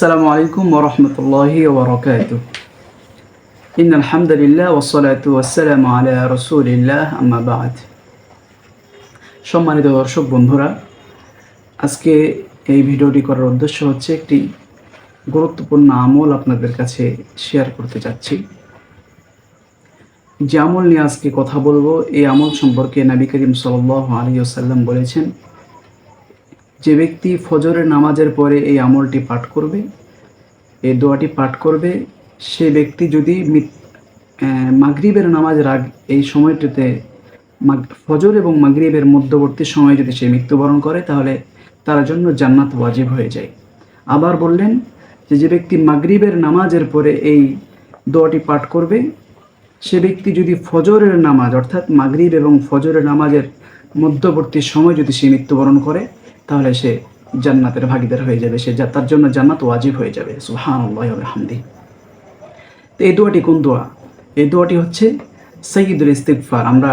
আসসালামু আলাইকুম ওরহমতুল্লাহ ওবরকাত ইন আলহামদুলিল্লাহ ওসলাত ওয়াসালাম আলা রসুলিল্লাহ আম্মাবাদ সম্মানিত দর্শক বন্ধুরা, আজকে এই ভিডিওটি করার উদ্দেশ্য হচ্ছে একটি গুরুত্বপূর্ণ আমল আপনাদের কাছে শেয়ার করতে চাচ্ছি। যে আমল নিয়ে আজকে কথা বলব, এই আমল সম্পর্কে নাবি করিম সাল আলী ওসাল্লাম বলেছেন যে ব্যক্তি ফজরের নামাজের পরে এই আমলটি পাঠ করবে, এই দোয়াটি পাঠ করবে, সে ব্যক্তি যদি মাগরিবের নামাজের আগ এই সময়টিতে ফজর এবং মাগরিবের মধ্যবর্তী সময়ে যদি সে মৃত্যুবরণ করে, তাহলে তার জন্য জান্নাত ওয়াজিব হয়ে যায়। আবার বললেন যে যে ব্যক্তি মাগরিবের নামাজের পরে এই দোয়াটি পাঠ করবে, সে ব্যক্তি যদি ফজরের নামাজ, অর্থাৎ মাগরিব এবং ফজরের নামাজের মধ্যবর্তী সময় যদি সে মৃত্যুবরণ করে তাহলে সে জান্নাতের ভাগিদার হয়ে যাবে, সে তার জন্য জান্নাত ওয়াজিব হয়ে যাবে। সুহান হামদি তো এই দোয়াটি কোন দোয়া? এই দোয়াটি হচ্ছে সঈদুল ইস্তিকফার আমরা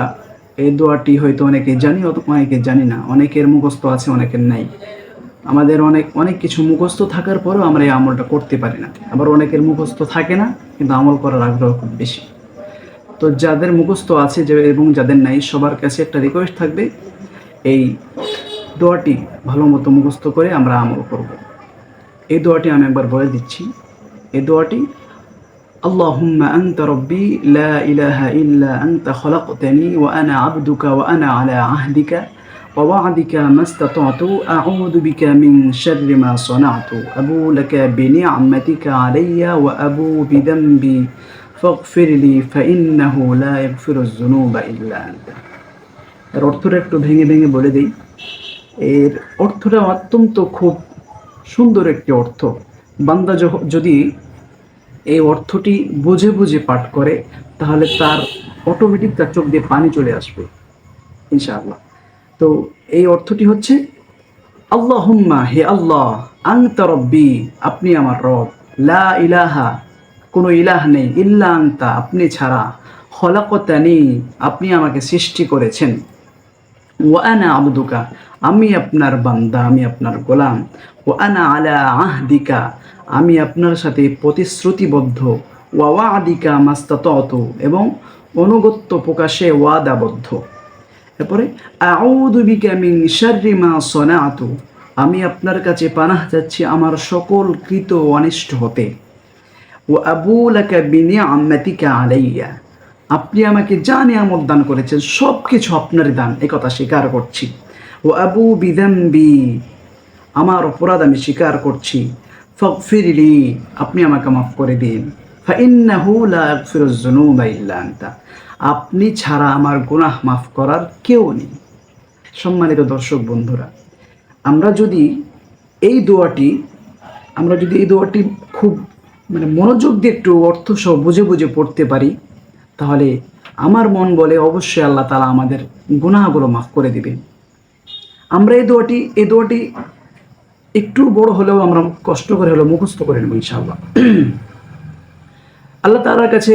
এই দোয়াটি হয়তো অনেকে জানি অনেকে জানি না। অনেকের মুখস্থ আছে, অনেকের নাই। আমাদের অনেক অনেক কিছু মুখস্থ থাকার পরেও আমরা এই আমলটা করতে পারি না। আবার অনেকের মুখস্থ থাকে না, কিন্তু আমল করার আগ্রহ খুব বেশি। তো যাদের মুখস্থ আছে যে, এবং যাদের নাই, সবার কাছে একটা রিকোয়েস্ট থাকবে, এই দোয়াটি ভালো মতো মুখস্থ করে আমরা আমল করব এই দোয়াটি আমি একবার বলে দিচ্ছি এই দোয়াটি اللهم أنت ربي لا إله إلا أنت خلقتني وأنا عبدك وأنا على عهدك ووعدك ما استطعت أعوذ بك من شر ما صنعت أبو لك بنعمتك علي وأبو بذنبي فاغفر لي فإنه لا يغفر الذنوب إلا أنت এর অর্থটা একটু ভেঙে ভেঙে বলে দিই এর অর্থটা অত্যন্ত খুব সুন্দর একটি অর্থ। বান্দা যদি এই অর্থটি বুঝে বুঝে পাঠ করে, তাহলে তার অটোমেটিক তার চোখ দিয়ে পানি চলে আসবে, ইনশাআল্লাহ। তো এই অর্থটি হচ্ছে আল্লাহ হুম্মা হে আল্লাহ আংতা রব্বি, আপনি আমার রব। লা ইলাহা, কোনো ইলাহ নেই, ইল্লা আংতা আপনি ছাড়া। হলাকতানি আপনি আমাকে সৃষ্টি করেছেন। ওয়ানা আবদুকা আমি আপনার বান্দা, আমি আপনার গোলাম। ও আনা আলা আহদিকা, আমি আপনার সাথে প্রতিশ্রুতিবদ্ধ। ওয়া আদিকা মাস্তাত এবং অনুগত্য প্রকাশে ওয়াদাবদ্ধ। এরপরে, আউযু বিকা মিন শাররি মা সনাআতু আমি আপনার কাছে পানাহ যাচ্ছি আমার সকল কৃত অনিষ্ট হতে। ও আবু লাকা বিনিআমাতিকা আলাইয়া, আপনি আমাকে যা নিয়ামত দান করেছেন সব কিছু আপনারই দান, একথা স্বীকার করছি। ও আবু বিদাম্বি আমার অপরাধ আমি স্বীকার করছি। ফিরলি আপনি আমাকে মাফ করে দিন। আপনি ছাড়া আমার গুনাহ মাফ করার কেউ নেই। সম্মানিত দর্শক বন্ধুরা, আমরা যদি এই দোয়াটি, আমরা যদি এই দোয়াটি খুব মানে মনোযোগ দিয়ে একটু অর্থ সহ বুঝে বুঝে পড়তে পারি, তাহলে আমার মন বলে অবশ্যই আল্লাহ তালা আমাদের গুনাহগুলো মাফ করে দিবেন। আমরা এই দোয়াটি এই দোয়াটি একটু বড় হলেও আমরা কষ্ট করে হলেও মুখস্থ করে নেব, ইনশাআল্লাহ। আল্লাহ তালার কাছে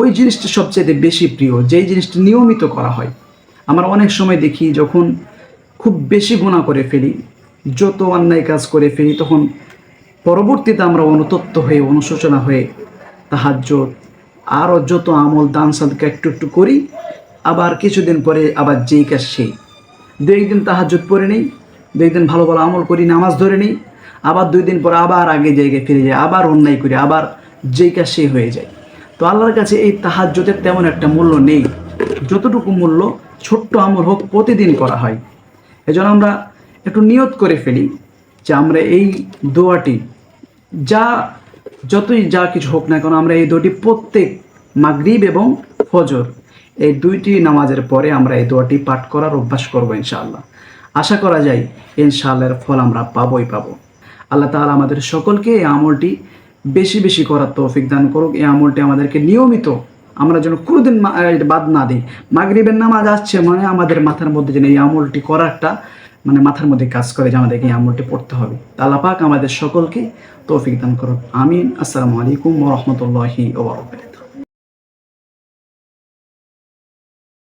ওই জিনিসটা সবচেয়ে বেশি প্রিয়, যেই জিনিসটা নিয়মিত করা হয়। আমরা অনেক সময় দেখি যখন খুব বেশি গুণা করে ফেলি, যত অন্যায় কাজ করে ফেলি, তখন পরবর্তীতে আমরা অনুতপ্ত হয়ে, অনুশোচনা হয়ে তাহাজ্য আরও যত আমল দান সাদকা একটু একটু করি, আবার কিছুদিন পরে আবার যেই কাজ সেই। দু একদিন তাহাজ্জুদ পরে নেই দু একদিন ভালো ভালো আমল করি, নামাজ ধরে নেই, আবার দুই দিন পর আবার আগে জায়গায় ফিরে যায়, আবার অন্যায় করি, আবার যেই কাজ সেই হয়ে যায়। তো আল্লাহর কাছে এই তাহাজ্জুদের তেমন একটা মূল্য নেই। যতটুকু মূল্য ছোট্ট আমল হোক প্রতিদিন করা হয়। এজন্য আমরা একটু নিয়ত করে ফেলি যে আমরা এই দোয়াটি যা যতই যা কিছু হোক না কেন, আমরা এই দোয়াটি প্রত্যেক মাগরিব এবং ফজর এই দুইটি নামাজের পরে আমরা এই দোয়াটি পাঠ করার অভ্যাস করব ইনশাআল্লাহ। আশা করা যায় ইনশাআল্লাহর ফল আমরা পাবোই পাবো। আল্লাহ তাআলা আমাদের সকলকে এই আমলটি বেশি বেশি করার তৌফিক দান করুক। এই আমলটি আমাদেরকে নিয়মিত আমরা যেন কোনোদিন বাদ না দিই। মাগরিবের নামাজ আসছে মানে আমাদের মাথার মধ্যে যেন এই আমলটি করাটা মানে মাথার মধ্যে কাজ করে যে আমাদেরকে এই আমলটি পড়তে হবে। তা আল্লাহ পাক আমাদের সকলকে তৌফিক দান করুক। আমিন। আসসালামু আলাইকুম ওয়া রাহমাতুল্লাহি ওয়া বারাকাতুহু।